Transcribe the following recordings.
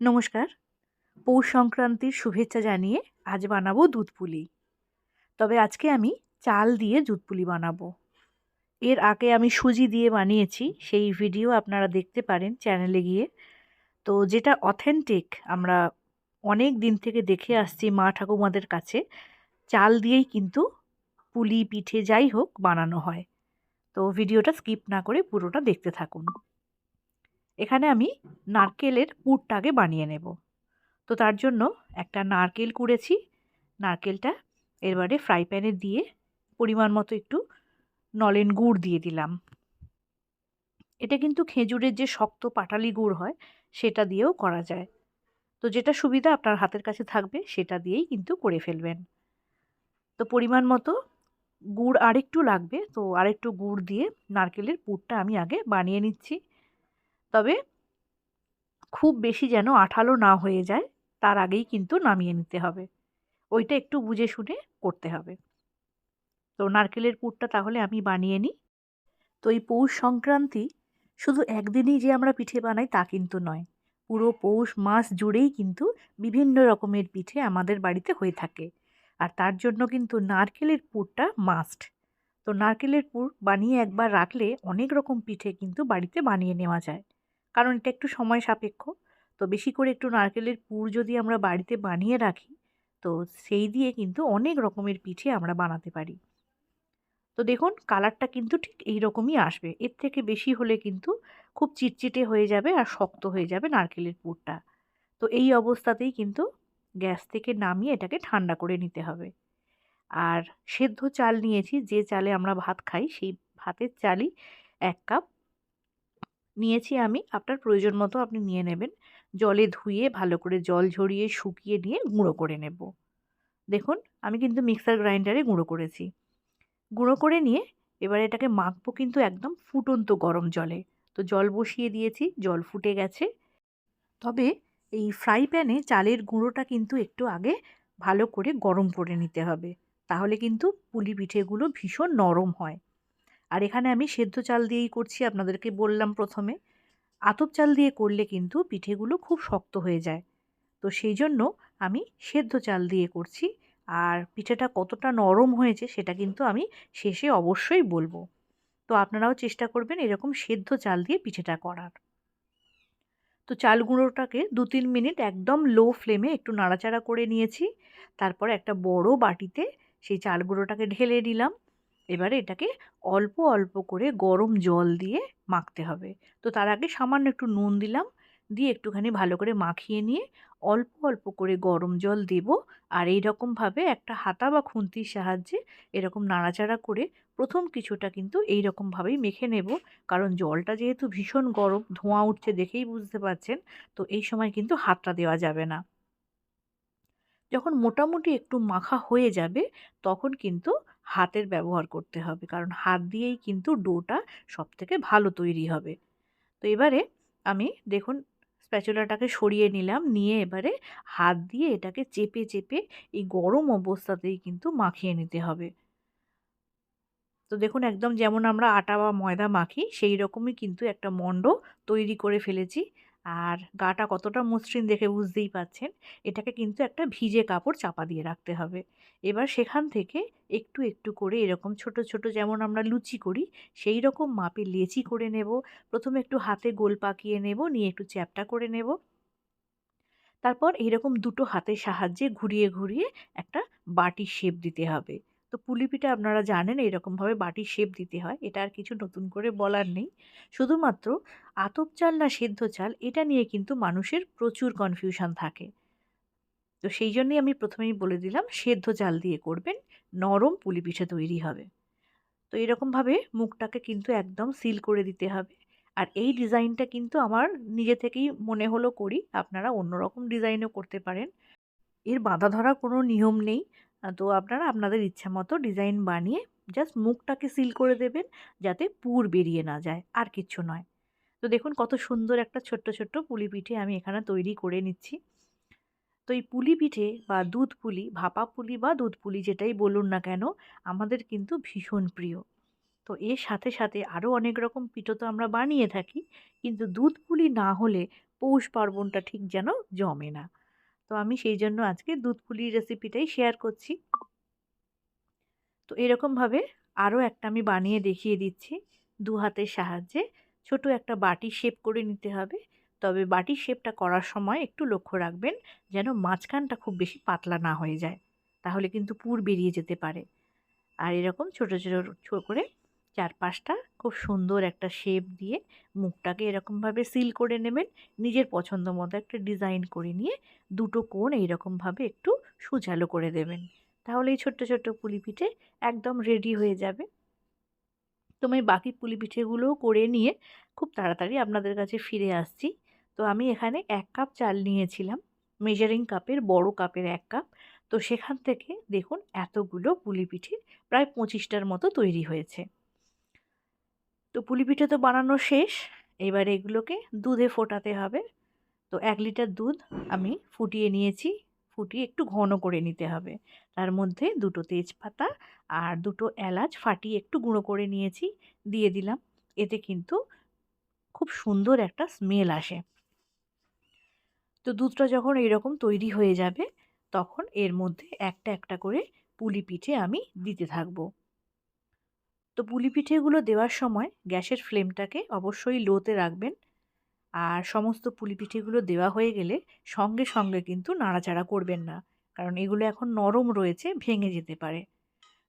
নমস্কার। পৌষ সংক্রান্তির শুভেচ্ছা জানিয়ে আজ বানাবো দুধ পুলি। তবে আজকে আমি চাল দিয়ে দুধ পুলি বানাবো। এর আগে আমি সুজি দিয়ে বানিয়েছি, সেই ভিডিও আপনারা দেখতে পারেন চ্যানেলে গিয়ে। তো যেটা অথেন্টিক আমরা অনেক দিন থেকে দেখে আসছি মা ঠাকুমাদের কাছে, চাল দিয়েই কিন্তু পুলি পিঠে যাই হোক বানানো হয়। তো ভিডিওটা স্কিপ না করে পুরোটা দেখতে থাকুন। এখানে আমি নারকেলের পুরটাকে বানিয়ে নেব। তো তার জন্য একটা নারকেল কুড়েছি। নারকেলটা এবারে ফ্রাই প্যানে দিয়ে পরিমাণ মতো একটু নলেন গুড় দিয়ে দিলাম। এটা কিন্তু খেজুরের যে শক্ত পাটালি গুড় হয়, সেটা দিয়েও করা যায়। তো যেটা সুবিধা আপনার হাতের কাছে থাকবে, সেটা দিয়েই কিন্তু করে ফেলবেন। তো পরিমাণ মতো গুড় আরেকটু লাগবে, তো আরেকটু গুড় দিয়ে নারকেলের পুরটা আমি আগে বানিয়ে নিচ্ছি। তবে খুব বেশি যেন আঠালো না হয়ে যায়, তার আগেই কিন্তু নামিয়ে নিতে হবে। ওইটা একটু বুঝে শুনে করতে হবে। তো নারকেলের পুরটা তাহলে আমি বানিয়ে নিই। তো এই পৌষ সংক্রান্তি শুধু একদিনই যে আমরা পিঠে বানাই তা কিন্তু নয়, পুরো পৌষ মাস জুড়েই কিন্তু বিভিন্ন রকমের পিঠে আমাদের বাড়িতে হয়ে থাকে। আর তার জন্য কিন্তু নারকেলের পুরটা মাস্ট তো নারকেলের পুর বানিয়ে একবার রাখলে অনেক রকম পিঠে কিন্তু বাড়িতে বানিয়ে নেওয়া যায়। কারণ এটা একটু সময় সাপেক্ষ। তো বেশি করে একটু নারকেলের পুর যদি আমরা বাড়িতে বানিয়ে রাখি, তো সেই দিয়ে কিন্তু অনেক রকমের পিঠে আমরা বানাতে পারি। তো দেখুন, কালারটা কিন্তু ঠিক এই রকমই আসবে। এর থেকে বেশি হলে কিন্তু খুব চিটচিটে হয়ে যাবে আর শক্ত হয়ে যাবে নারকেলের পুরটা। তো এই অবস্থাতেই কিন্তু গ্যাস থেকে নামিয়ে এটাকে ঠান্ডা করে নিতে হবে। আর সেদ্ধ চাল নিয়েছি, যে চালে আমরা ভাত খাই, সেই ভাতের চালই এক কাপ নিয়েছি আমি। আপনার প্রয়োজন মতো আপনি নিয়ে নেবেন। জলে ধুয়ে, ভালো করে জল ঝরিয়ে, শুকিয়ে নিয়ে গুঁড়ো করে নেব। দেখুন, আমি কিন্তু মিক্সার গ্রাইন্ডারে গুঁড়ো করেছি। গুঁড়ো করে নিয়ে এবার এটাকে মাখবো কিন্তু একদম ফুটন্ত গরম জলে। তো জল বসিয়ে দিয়েছি, জল ফুটে গেছে। তবে এই ফ্রাই প্যানে চালের গুঁড়োটা কিন্তু একটু আগে ভালো করে গরম করে নিতে হবে। তাহলে কিন্তু পুলি পিঠেগুলো ভীষণ নরম হয়। আর এখানে আমি সেদ্ধ চাল দিয়েই করছি, আপনাদেরকে বললাম প্রথমে। আতপ চাল দিয়ে করলে কিন্তু পিঠেগুলো খুব শক্ত হয়ে যায়। তো সেই জন্য আমি সেদ্ধ চাল দিয়ে করছি আর পিঠেটা কতটা নরম হয়েছে সেটা কিন্তু আমি শেষে অবশ্যই বলব। তো আপনারাও চেষ্টা করবেন এরকম সেদ্ধ চাল দিয়ে পিঠেটা করার। তো চাল গুঁড়োটাকে দু তিন মিনিট একদম লো ফ্লেমে একটু নাড়াচাড়া করে নিয়েছি। তারপর একটা বড় বাটিতে সেই চাল গুঁড়োটাকে ঢেলে দিলাম। এবারে এটাকে অল্প অল্প করে গরম জল দিয়ে মাখতে হবে। তো তার আগে সামান্য একটু নুন দিলাম, দিয়ে একটুখানি ভালো করে মাখিয়ে নিয়ে অল্প অল্প করে গরম জল দেব। আর এই রকমভাবে একটা হাতা বা খুন্তির সাহায্যে এরকম নাড়াচাড়া করে প্রথম কিছুটা কিন্তু এই রকমভাবেই মেখে নেব। কারণ জলটা যেহেতু ভীষণ গরম, ধোঁয়া উঠছে দেখেই বুঝতে পারছেন, তো এই সময় কিন্তু হাতটা দেওয়া যাবে না। যখন মোটামুটি একটু মাখা হয়ে যাবে, তখন কিন্তু হাতের ব্যবহার করতে হবে। কারণ হাত দিয়েই কিন্তু ডোটা সব থেকে ভালো তৈরি হবে। তো এবারে আমি দেখুন স্প্যাচুলাটাকে সরিয়ে নিলাম, নিয়ে এবারে হাত দিয়ে এটাকে চেপে চেপে এই গরম অবস্থাতেই কিন্তু মাখিয়ে নিতে হবে। তো দেখুন একদম যেমন আমরা আটা বা ময়দা মাখি সেই রকমই কিন্তু একটা মণ্ড তৈরি করে ফেলেছি। আর গাটা কতটা মসৃণ দেখে বুঝতেই পাচ্ছেন এটাকে কিন্তু একটা ভিজে কাপড় চাপা দিয়ে রাখতে হবে। এবার সেখান থেকে একটু একটু করে এরকম ছোট ছোট যেমন আমরা লুচি করি, সেই রকম মাপে লেচি করে নেব। প্রথমে একটু হাতে গোল পাকিয়ে নেব, নিয়ে একটু চ্যাপটা করে নেব। তারপর এইরকম দুটো হাতের সাহায্যে ঘুরিয়ে ঘুরিয়ে একটা বাটির শেপ দিতে হবে। তো পুলি পিঠা আপনারা জানেন এরকমভাবে বাটির শেপ দিতে হয়। এটা আর কিছু নতুন করে বলার নেই। শুধুমাত্র আতপ চাল না সেদ্ধ চাল, এটা নিয়ে কিন্তু মানুষের প্রচুর কনফিউশন থাকে। তো সেই জন্যই আমি প্রথমেই বলে দিলাম, সেদ্ধ চাল দিয়ে করবেন, নরম পুলি পিঠে তৈরি হবে। তো এরকমভাবে মুখটাকে কিন্তু একদম সিল করে দিতে হবে। আর এই ডিজাইনটা কিন্তু আমার নিজে থেকেই মনে হলো করি, আপনারা অন্যরকম ডিজাইনও করতে পারেন। এর বাঁধা ধরা কোনো নিয়ম নেই। তো আপনারা আপনাদের ইচ্ছা মতো ডিজাইন বানিয়ে জাস্ট মুখটাকে সিল করে দেবেন যাতে পুর বেরিয়ে না যায়, আর কিছু নয়। তো দেখুন কত সুন্দর একটা ছোট্ট ছোট্ট পুলি পিঠে আমি এখানে তৈরি করে নিচ্ছি। তো এই পুলি পিঠে বা দুধ পুলি, ভাপা পুলি বা দুধ পুলি যেটাই বলুন না কেন, আমাদের কিন্তু ভীষণ প্রিয়। তো এর সাথে সাথে আরও অনেক রকম পিঠো তো আমরা বানিয়ে থাকি, কিন্তু দুধ পুলি না হলে পৌষ পার্বণটা ঠিক যেন জমে না। তো আমি সেই জন্য আজকে দুধ পুলির রেসিপিটাই শেয়ার করছি। তো এরকমভাবে আরও একটা আমি বানিয়ে দেখিয়ে দিচ্ছি। দু হাতের সাহায্যে ছোট একটা বাটি শেপ করে নিতে হবে। তবে বাটি শেপটা করার সময় একটু লক্ষ্য রাখবেন যেন মাঝখানটা খুব বেশি পাতলা না হয়ে যায়। তাহলে কিন্তু পুর বেরিয়ে যেতে পারে। আর এরকম ছোট ছোট ছোট করে চার পাঁচটা খুব সুন্দর একটা শেপ দিয়ে মুখটাকে এরকমভাবে সিল করে নেবেন। নিজের পছন্দ মতো একটা ডিজাইন করে নিয়ে দুটো কোণ এইরকমভাবে একটু সুচালো করে দেবেন। তাহলে এই ছোট্ট ছোট্ট পুলি পিঠে একদম রেডি হয়ে যাবে। তো আমি বাকি পুলি পিঠেগুলোও করে নিয়ে খুব তাড়াতাড়ি আপনাদের কাছে ফিরে আসছি। তো আমি এখানে এক কাপ চাল নিয়েছিলাম মেজারিং কাপের বড় কাপের এক কাপ। তো সেখান থেকে দেখুন এতগুলো পুলি পিঠে প্রায় পঁচিশটার মতো তৈরি হয়েছে। তো পুলি পিঠে তো বানানো শেষ। এবার এগুলোকে দুধে ফোটাতে হবে। তো এক লিটার দুধ আমি ফুটিয়ে নিয়েছি। ফুটিয়ে একটু ঘন করে নিতে হবে। তার মধ্যে দুটো তেজপাতা আর দুটো এলাচ ফাটিয়ে একটু গুঁড়ো করে নিয়েছি, দিয়ে দিলাম। এতে কিন্তু খুব সুন্দর একটা স্মেল আসে। তো দুধটা যখন এরকম তৈরি হয়ে যাবে, তখন এর মধ্যে একটা একটা করে পুলি পিঠে আমি দিতে থাকব। তো পুলি পিঠেগুলো দেওয়ার সময় গ্যাসের ফ্লেমটাকে অবশ্যই লোতে রাখবেন। আর সমস্ত পুলি পিঠেগুলো দেওয়া হয়ে গেলে সঙ্গে সঙ্গে কিন্তু নাড়াচাড়া করবেন না, কারণ এগুলো এখন নরম রয়েছে, ভেঙে যেতে পারে।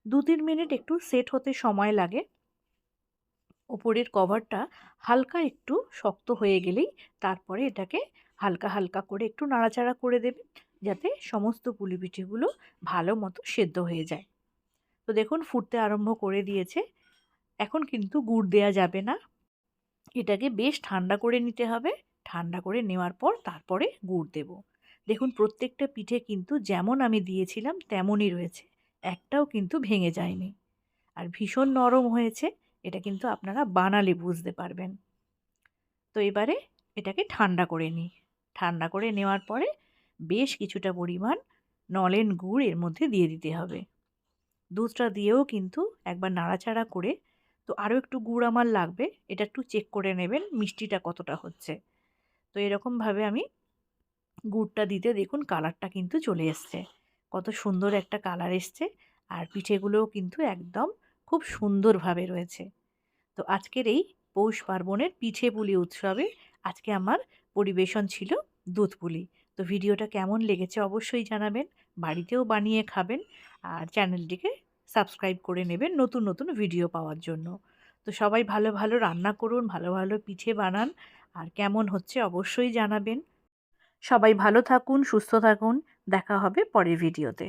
দু তিন মিনিট একটু সেট হতে সময় লাগে। ওপরের কভারটা হালকা একটু শক্ত হয়ে গেলেই তারপরে এটাকে হালকা হালকা করে একটু নাড়াচাড়া করে দেবেন, যাতে সমস্ত পুলি পিঠেগুলো ভালো মতো সেদ্ধ হয়ে যায়। তো দেখুন, ফুটতে আরম্ভ করে দিয়েছে। এখন কিন্তু গুড় দেয়া যাবে না। এটাকে বেশ ঠান্ডা করে নিতে হবে। ঠান্ডা করে নেওয়ার পর তারপরে গুড় দেব। দেখুন, প্রত্যেকটা পিঠে কিন্তু যেমন আমি দিয়েছিলাম, তেমনই রয়েছে। একটাও কিন্তু ভেঙে যায়নি। আর ভীষণ নরম হয়েছে। এটা কিন্তু আপনারা বানালে বুঝতে পারবেন। তো এবারে এটাকে ঠান্ডা করে নিই। ঠান্ডা করে নেওয়ার পরে বেশ কিছুটা পরিমাণ নলেন গুড় এর মধ্যে দিয়ে দিতে হবে। দুধটা দিয়েও কিন্তু একবার নাড়াচাড়া করে তো আরও একটু গুড় আমার লাগবে। এটা একটু চেক করে নেবেন মিষ্টিটা কতটা হচ্ছে। তো এরকমভাবে আমি গুড়টা দিতে দেখুন কালারটা কিন্তু চলে এসছে। কত সুন্দর একটা কালার এসছে আর পিঠেগুলোও কিন্তু একদম খুব সুন্দরভাবে রয়েছে। তো আজকের এই পৌষ পার্বণের পিঠে পুলি উৎসবে আজকে আমার পরিবেশন ছিল দুধ পুলি। তো ভিডিওটা কেমন লেগেছে অবশ্যই জানাবেন, বাড়িতেও বানিয়ে খাবেন আর চ্যানেলটিকে সাবস্ক্রাইব করে নেবেন নতুন নতুন ভিডিও পাওয়ার জন্য। তো সবাই ভালো ভালো রান্না করুন, ভালো ভালো পিঠে বানান। আর কেমন হচ্ছে অবশ্যই জানাবেন। সবাই ভালো থাকুন, সুস্থ থাকুন। দেখা হবে পরের ভিডিওতে।